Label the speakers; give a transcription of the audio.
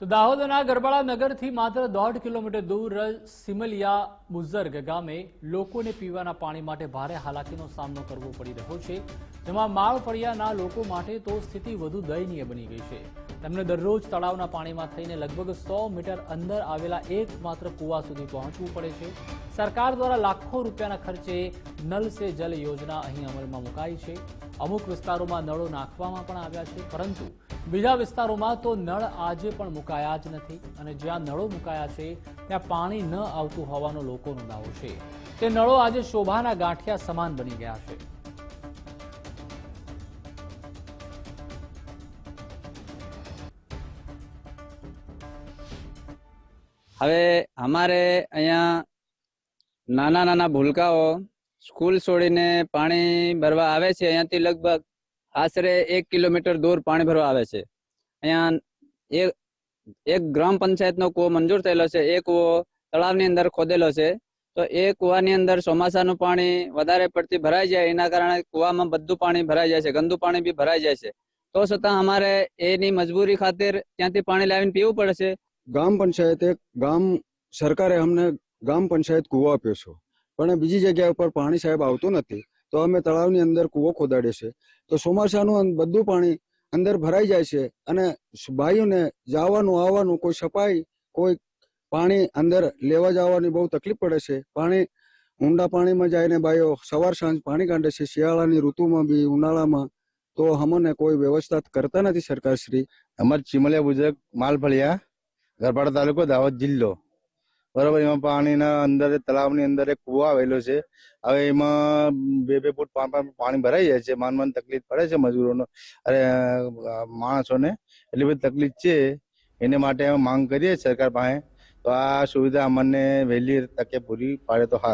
Speaker 1: તો દાહોદના ગરબાડા નગરથી માત્ર દોઢ કિલોમીટર દૂર સિમલિયા બુઝર્ગ ગામે લોકોને પીવાના પાણી માટે ભારે હાલાકીનો સામનો કરવો પડી રહ્યો છે, જેમાં માળ ફળિયાના લોકો માટે તો સ્થિતિ વધુ દયનીય બની ગઈ છે. તેમને દરરોજ તળાવના પાણીમાં થઈને લગભગ સો મીટર અંદર આવેલા એકમાત્ર કુવા સુધી પહોંચવું પડે છે. સરકાર દ્વારા લાખો રૂપિયાના ખર્ચે નલ સે જલ યોજના અહીં અમલમાં મુકાઈ છે. અમુક વિસ્તારોમાં નળો નાખવામાં પણ આવ્યા છે, પરંતુ બીજા વિસ્તારોમાં તો નળ આજે પણ મુકાયા જ નથી અને જ્યાં નળો મુકાયા છે, ત્યાં પાણી ન આવતું હોવાનો લોકોનો દાવો છે. તે નળો આજે શોભાના ગાંઠિયા સમાન બની ગયા છે.
Speaker 2: હવે અમારે અહીંયા નાના નાના ભૂલકાઓ સ્કૂલ છોડીને પાણી ભરવા આવે છે. અહીંયાથી લગભગ આશરે એક કિલોમીટર દૂર પાણી ભરવા આવે છે. અહીંયા એક એક ગ્રામ પંચાયતનો કૂવો મંજૂર થયેલો છે, એ કૂવો તળાવની અંદર ખોદેલો છે. તો એ કૂવાની અંદર ચોમાસાનું પાણી વધારે પડતી ભરાઈ જાય, એના કારણે કૂવામાં બધું પાણી ભરાઈ જાય છે, ગંદુ પાણી બી ભરાઈ જાય છે. તો છતાં અમારે એની મજબૂરી ખાતર ત્યાંથી પાણી લાવીને પીવું પડે છે
Speaker 3: ગ્રામ પંચાયતે ગામ સરકારે અમને ગ્રામ પંચાયત કૂવો આપ્યો છે. પણ બીજી જગ્યા ઉપર પાણી સાહેબ આવતું નથી. તો અમે તળાવની અંદર કૂવો ખોદાડ્યો છે. તો ચોમાસાનું બધું પાણી અંદર ભરાઈ જાય છે અને ભાઈઓને જવાનું, આવવાનું કોઈ સપાઈ, કોઈ પાણી અંદર લેવા જવાની બહુ તકલીફ પડે છે. પાણી, ઊંડા પાણીમાં જઈને ભાઈઓ સવાર સાંજ પાણી કાઢે છે. શિયાળાની ઋતુમાં બી, ઉનાળામાં તો અમને કોઈ વ્યવસ્થા કરતા નથી સરકારશ્રી.
Speaker 4: અમાર ચીમલિયા બુજક માલફળિયા ગરબાડા તાલુકો, દાહોદ જિલ્લો. બરોબર, એમાં પાણીના અંદર, તળાવની અંદર એક કૂવો આવેલો છે. હવે એમાં બે બે ફૂટ પાણી ભરાઈ જાય છે. માન માન તકલીફ પડે છે મજૂરોનો. અરે માણસોને એટલી બધી તકલીફ છે. એને માટે માંગ કરીએ સરકાર પાસે. તો આ સુવિધા અમને વહેલી તકે પૂરી પાડે તો સારું.